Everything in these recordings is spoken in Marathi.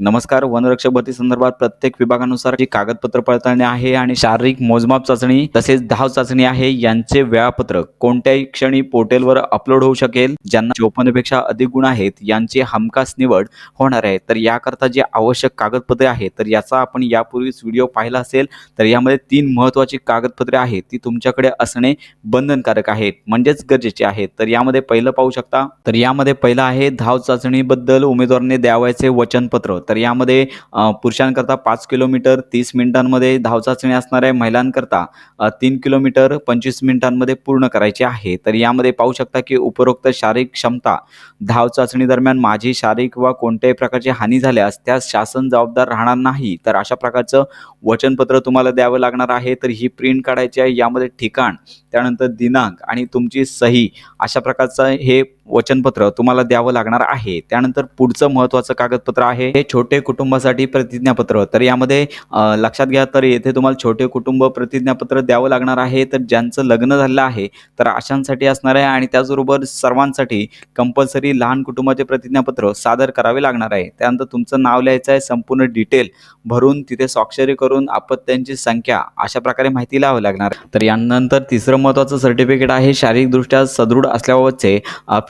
नमस्कार वनरक्षक भरती संदर्भात प्रत्येक विभागानुसार जी कागदपत्र पडताळणी आहे आणि शारीरिक मोजमाप चाचणी तसेच धाव चाचणी आहे यांचे वेळापत्रक कोणत्याही क्षणी पोर्टलवर अपलोड होऊ शकेल. ज्यांना चोपन्नपेक्षा अधिक गुण आहेत यांची हमखास निवड होणार आहे. तर याकरता जे आवश्यक कागदपत्रे आहेत तर याचा आपण यापूर्वीच व्हिडिओ पाहिला असेल तर यामध्ये तीन महत्त्वाची कागदपत्रे आहेत ती तुमच्याकडे असणे बंधनकारक आहेत म्हणजेच गरजेचे आहेत. तर यामध्ये पहिलं पाहू शकता. तर यामध्ये पहिलं आहे धाव चाचणीबद्दल उमेदवाराने द्यावायचे वचनपत्र. तर यामध्ये पुरुषांकरता पाच किलोमीटर तीस मिनिटांमध्ये धाव चाचणी असणार आहे महिलांकरता तीन किलोमीटर पंचवीस मिनिटांमध्ये पूर्ण करायची आहे. तर यामध्ये पाहू शकता की उपरोक्त शारीरिक क्षमता धाव चाचणी दरम्यान माझी शारीरिक वा कोणत्याही प्रकारची हानी झाल्यास त्यास शासन जबाबदार राहणार नाही. तर अशा प्रकारचं वचनपत्र तुम्हाला द्यावं लागणार आहे. तर ही प्रिंट काढायची आहे. यामध्ये ठिकाण त्यानंतर दिनांक आणि तुमची सही अशा प्रकारचं हे वचनपत्र तुम्हाला द्यावं लागणार आहे. त्यानंतर पुढचं महत्त्वाचं कागदपत्र आहे. हे छोटे कुटुंबासाठी प्रतिज्ञापत्र. तर यामध्ये लक्षात घ्या तर येथे तुम्हाला छोटे कुटुंब प्रतिज्ञापत्र द्यावं लागणार आहे. तर ज्यांचं लग्न झालेलं आहे तर अशांसाठी असणार आहे आणि त्याचबरोबर सर्वांसाठी कंपल्सरी लहान कुटुंबाचे प्रतिज्ञापत्र सादर करावे लागणार आहे. त्यानंतर तुमचं नाव लिहायचं आहे संपूर्ण डिटेल भरून तिथे स्वाक्षरी करून अपत्यांची संख्या अशा प्रकारे माहिती लावावी लागणार. तर यानंतर तिसरं महत्त्वाचं सर्टिफिकेट आहे. शारीरिकदृष्ट्या सदृढ असल्याबाबतचे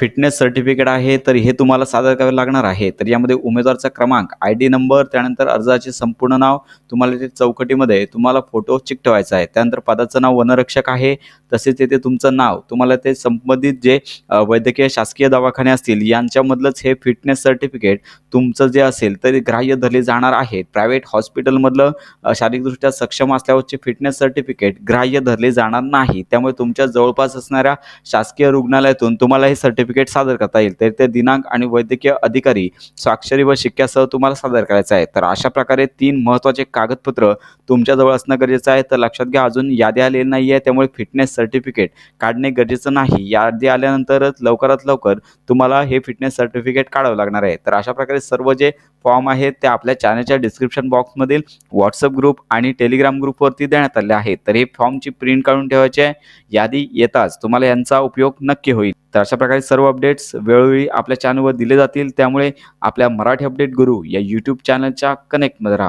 फिटनेस सर्टिफिकेट आहे तर हे तुम्हाला सादर करावे लागणार आहे. तर यामध्ये उमेदवारचा क्रमांक आय डी नंबर त्यानंतर अर्जाचे संपूर्ण नाव तुम्हाला ते चौकटीमध्ये तुम्हाला फोटो चिकटवायचा आहे. त्यानंतर पदाचं नाव वनरक्षक आहे तसेच येथे तुमचं नाव तुम्हाला ते संबंधित जे वैद्यकीय शासकीय दवाखाने असतील यांच्यामधलंच हे फिटनेस सर्टिफिकेट तुमचं जे असेल तर ग्राह्य धरले जाणार आहे. प्रायव्हेट हॉस्पिटलमधलं शारीरिकदृष्ट्या सक्षम असल्यावरचे फिटनेस सर्टिफिकेट ग्राह्य धरले जाणार नाही. त्यामुळे तुमच्या जवळपास असणाऱ्या शासकीय रुग्णालयातून तुम्हाला हे सर्टिफिकेट सादर करता येईल. तर ते दिनांक आणि वैद्यकीय अधिकारी स्वाक्षरी व शिक्क्यासह तुम्हाला सादर करायचं आहे तर अशा प्रकारे तीन महत्त्वाचे कागदपत्र तुमच्याजवळ असणं गरजेचं आहे. तर लक्षात घ्या अजून यादी आलेली नाही आहे. त्यामुळे फिटनेस सर्टिफिकेट काढणे गरजेचं नाही. यादी आल्यानंतरच लवकरात लवकर तुम्हाला हे फिटनेस सर्टिफिकेट काढावं लागणार आहे. तर अशा प्रकारे सर्व जे फॉर्म आहेत ते आपल्या चॅनलच्या डिस्क्रिप्शन बॉक्समधील व्हॉट्सअप ग्रुप आणि टेलिग्राम ग्रुपवरती देण्यात आले आहेत. तर हे फॉर्मची प्रिंट काढून ठेवायची आहे. यादी येताच तुम्हाला यांचा उपयोग नक्की होईल. तर अशा प्रकारे सर्व सर्व अपडेट्स वेळोवेळी आपल्या चॅनलवर दिले जातील. त्यामुळे आपल्या मराठी अपडेट गुरु या यूट्यूब चॅनलच्या कनेक्टमध्ये राहा.